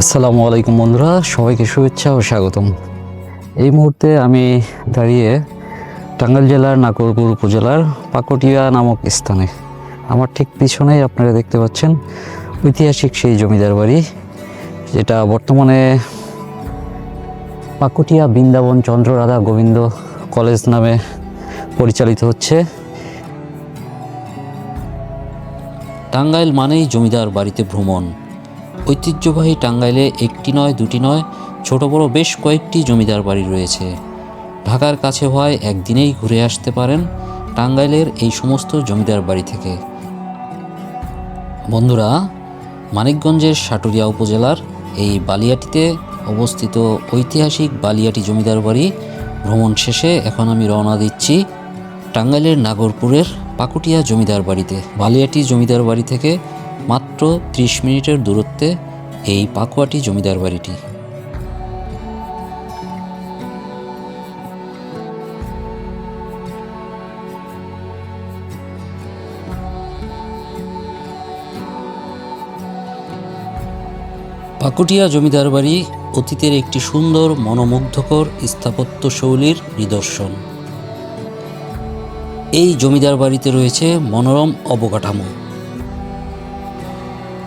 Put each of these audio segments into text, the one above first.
আসসালামু আলাইকুম বন্ধুরা, সবাইকে শুভেচ্ছা ও স্বাগতম। এই মুহূর্তে আমি দাঁড়িয়ে টাঙ্গাইল জেলার নাগরপুর উপজেলার পাকটিয়া নামক স্থানে। আমার ঠিক পিছনেই আপনারা দেখতে পাচ্ছেন ঐতিহাসিক সেই জমিদার বাড়ি, যেটা বর্তমানে পাকুটিয়া বৃন্দাবন চন্দ্র রাধা গোবিন্দ কলেজ নামে পরিচালিত হচ্ছে। টাঙ্গাইল মানেই জমিদার বাড়িতে ভ্রমণ। ঐতিহ্যবাহী টাঙ্গাইলে একটি নয়, দুটি নয়, ছোট বড় বেশ কয়েকটি জমিদার বাড়ি রয়েছে। ঢাকার কাছে হওয়ায় একদিনেই ঘুরে আসতে পারেন টাঙ্গাইলের এই সমস্ত জমিদার বাড়ি থেকে। বন্ধুরা, মানিকগঞ্জের সাটুরিয়া উপজেলার এই বালিয়াটিতে অবস্থিত ঐতিহাসিক বালিয়াটি জমিদার বাড়ি ভ্রমণ শেষে এখন আমি রওনা দিচ্ছি টাঙ্গাইলের নাগরপুরের পাকুটিয়া জমিদার বাড়িতে। বালিয়াটি জমিদার বাড়ি থেকে মাত্র ত্রিশ মিনিটের দূরত্বে এই পাকুয়াটি জমিদার বাড়িটি। পাকুটিয়া জমিদার বাড়ি অতীতের একটি সুন্দর মনোমুগ্ধকর স্থাপত্য শৈলীর নিদর্শন। এই জমিদার বাড়িতে রয়েছে মনোরম অবকাঠামো।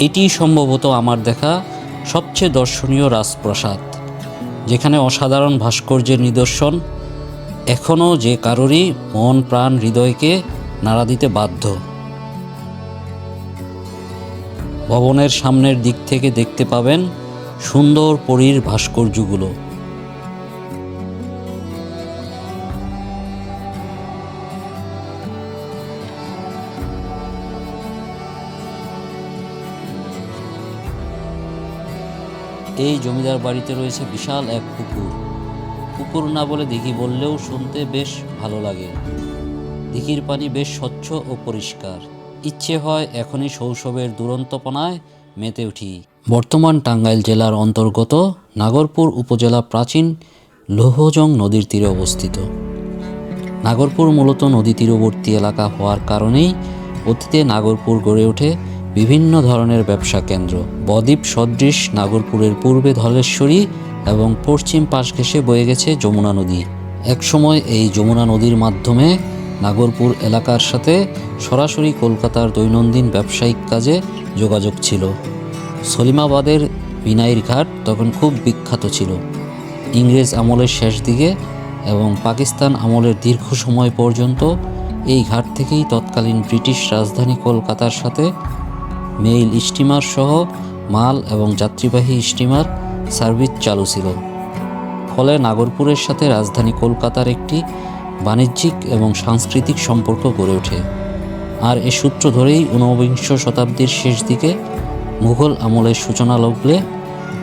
এটি সম্ভবত আমার দেখা সবচেয়ে দর্শনীয় রাজপ্রাসাদ, যেখানে অসাধারণ ভাস্কর্যের নিদর্শন এখনও যে কারোরই মন প্রাণ হৃদয়কে নাড়া দিতে বাধ্য। ভবনের সামনের দিক থেকে দেখতে পাবেন সুন্দর পরীর ভাস্কর্যগুলো। এই জমিদার বাড়িতে রয়েছে বিশাল এক পুকুর। পুকুর না বলে দিঘি বললেও শুনতে বেশ ভালো লাগে। দিঘির পানি বেশ স্বচ্ছ ও পরিষ্কার। ইচ্ছে হয় এখনই শৈশবের দুরন্তপনায় মেতে উঠি। বর্তমান টাঙ্গাইল জেলার অন্তর্গত নাগরপুর উপজেলা প্রাচীন লোহজং নদীর তীরে অবস্থিত। নাগরপুর মূলত নদী তীরবর্তী এলাকা হওয়ার কারণেই অতীতে নাগরপুর গড়ে ওঠে বিভিন্ন ধরনের ব্যবসা কেন্দ্র। বদ্বীপ, সদৃশ, নাগরপুরের পূর্বে ধলেশ্বরী এবং পশ্চিম পাশ ঘেঁষে বয়ে গেছে যমুনা নদী। একসময় এই যমুনা নদীর মাধ্যমে নাগরপুর এলাকার সাথে সরাসরি কলকাতার দৈনন্দিন ব্যবসায়িক কাজে যোগাযোগ ছিল। সলিমাবাদের বিনাইর ঘাট তখন খুব বিখ্যাত ছিল। ইংরেজ আমলের শেষ দিকে এবং পাকিস্তান আমলের দীর্ঘ সময় পর্যন্ত এই ঘাট থেকেই তৎকালীন ব্রিটিশ রাজধানী কলকাতার সাথে মেইল স্টিমার সহ মাল এবং যাত্রীবাহী স্টিমার সার্ভিস চালু ছিল। ফলে নাগরপুরের সাথে রাজধানী কলকাতার একটি বাণিজ্যিক এবং সাংস্কৃতিক সম্পর্ক গড়ে ওঠে। আর এ সূত্র ধরেই ঊনবিংশ শতাব্দীর শেষ দিকে মুঘল আমলের সূচনা লগ্নে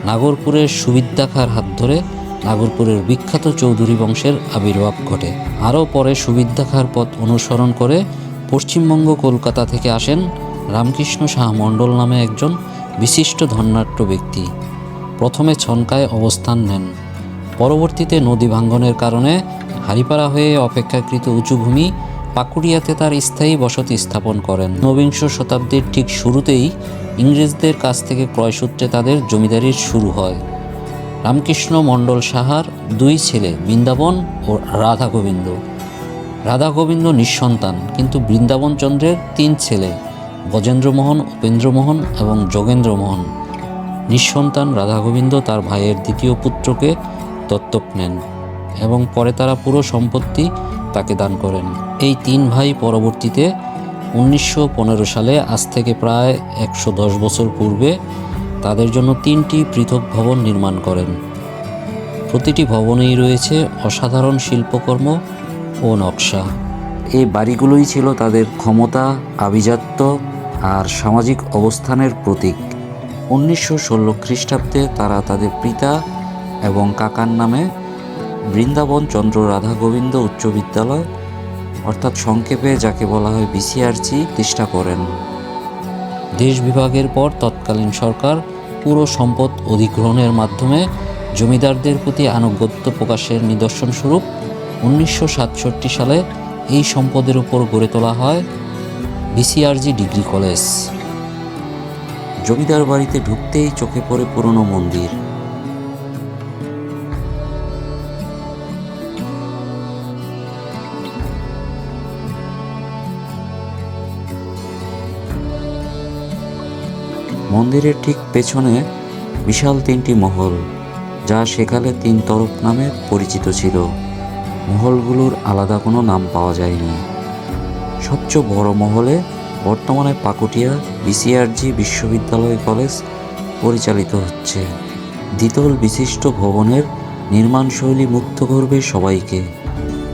নাগরপুরের সুবিদ্যা খাঁর হাত ধরে নাগরপুরের বিখ্যাত চৌধুরী বংশের আবির্ভাব ঘটে। আরও পরে সুবিদ্যা খাঁর পথ অনুসরণ করে পশ্চিমবঙ্গ কলকাতা থেকে আসেন রামকৃষ্ণ শাহ মণ্ডল নামে একজন বিশিষ্ট ধন্যাঢ্য ব্যক্তি। প্রথমে ছনকায় অবস্থান নেন। পরবর্তীতে নদী ভাঙ্গনের কারণে হারিপাড়া হয়ে অপেক্ষাকৃত উঁচু ভূমি পাকুড়িয়াতে তার স্থায়ী বসতি স্থাপন করেন। ঊনবিংশ শতাব্দীর ঠিক শুরুতেই ইংরেজদের কাছ থেকে ক্রয়সূত্রে তাদের জমিদারির শুরু হয়। রামকৃষ্ণ মণ্ডল সাহার দুই ছেলে বৃন্দাবন ও রাধা গোবিন্দ। রাধা গোবিন্দ নিঃসন্তান, কিন্তু বৃন্দাবন চন্দ্রের তিন ছেলে। গজেন্দ্রমোহন, উপেন্দ্রমোহন এবং যোগেন্দ্রমোহন। নিঃসন্তান রাধাগোবিন্দ তার ভাইয়ের দ্বিতীয় পুত্রকে দত্তক নেন এবং পরে তারা পুরো সম্পত্তি তাকে দান করেন। এই তিন ভাই পরবর্তীতে উনিশশো পনেরো সালে, আজ থেকে প্রায় একশো দশ বছর পূর্বে, তাদের জন্য তিনটি পৃথক ভবন নির্মাণ করেন। প্রতিটি ভবনেই রয়েছে অসাধারণ শিল্পকর্ম ও নকশা। এই বাড়িগুলোই ছিল তাদের ক্ষমতা, আভিজাত্য আর সামাজিক অবস্থানের প্রতীক। উনিশশো ষোলো খ্রিস্টাব্দে তারা তাদের পিতা এবং কাকার নামে বৃন্দাবন চন্দ্র রাধা গোবিন্দ উচ্চ বিদ্যালয়, অর্থাৎ সংক্ষেপে যাকে বলা হয় বিসিআরসি প্রতিষ্ঠা করেন। দেশ বিভাগের পর তৎকালীন সরকার পুরো সম্পদ অধিগ্রহণের মাধ্যমে জমিদারদের প্রতি আনুগত্য প্রকাশের নিদর্শনস্বরূপ উনিশশো সাতষট্টি সালে এই সম্পদের উপর গড়ে তোলা হয় বিসিআরজি ডিগ্রি কলেজ। জমিদার বাড়িতে ঢুকতেই চোখে পড়ে পুরনো মন্দির। মন্দিরের ঠিক পেছনে বিশাল তিনটি মহল, যা সেকালে তিন তরফ নামে পরিচিত ছিল। মহলগুলোর আলাদা কোনো নাম পাওয়া যায়নি। সবচেয়ে বড় মহলে বর্তমানে পাকুটিয়া বিসিআরজি বিশ্ববিদ্যালয় কলেজ পরিচালিত হচ্ছে। দ্বিতল বিশিষ্ট ভবনের নির্মাণশৈলী মুক্ত করবে সবাইকে।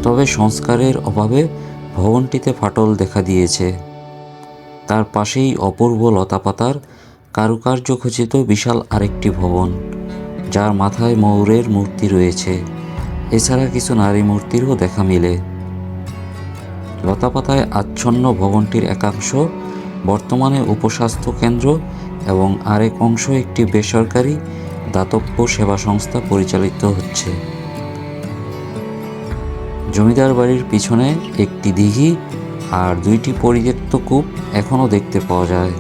তবে সংস্কারের অভাবে ভবনটিতে ফাটল দেখা দিয়েছে। তার পাশেই অপূর্ব লতাপাতার কারুকার্য খচিত বিশাল আরেকটি ভবন, যার মাথায় ময়ূরের মূর্তি রয়েছে। এছাড়া কিছু নারী মূর্তিরও দেখা মিলে। লতাপাতায় আচ্ছন্ন ভবনটির একাংশ বর্তমানে উপস্বাস্থ্য কেন্দ্র এবং আরেক অংশ একটি বেসরকারি দাতব্য সেবা সংস্থা পরিচালিত হচ্ছে। জমিদার বাড়ির পিছনে একটি দিঘি আর দুইটি পরিত্যক্ত কূপ এখনও দেখতে পাওয়া যায়।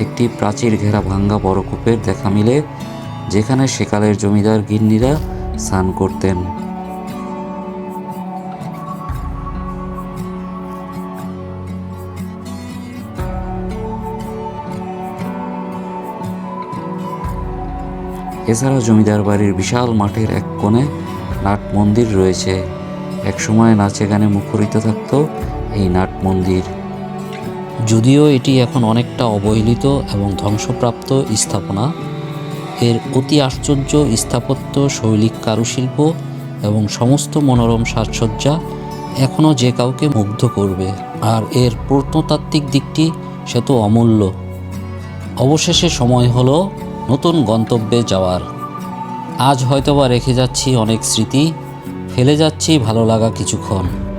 একটি প্রাচীর ঘেরা ভাঙ্গা বড় কূপের দেখা মিলে, যেখানে সেকালের জমিদার গিন্নিরা স্নান করতেন। এছাড়া জমিদার বাড়ির বিশাল মাঠের এক কোণে নাট মন্দির রয়েছে। একসময় নাচে গানে মুখরিত থাকত এই নাট মন্দির। যদিও এটি এখন অনেকটা অবহেলিত এবং ধ্বংসপ্রাপ্ত স্থাপনা। এর অতি আশ্চর্য স্থাপত্য, শৈলিক কারুশিল্প এবং সমস্ত মনোরম সাজসজ্জা এখনও যে কাউকে মুগ্ধ করবে। আর এর প্রত্নতাত্ত্বিক দিকটি সে তো অমূল্য। অবশেষে সময় হলো নতুন গন্তব্যে যাওয়ার। আজ হয়তোবা রেখে যাচ্ছি অনেক স্মৃতি ফেলে যাচ্ছি ভালো লাগা কিছুক্ষণ।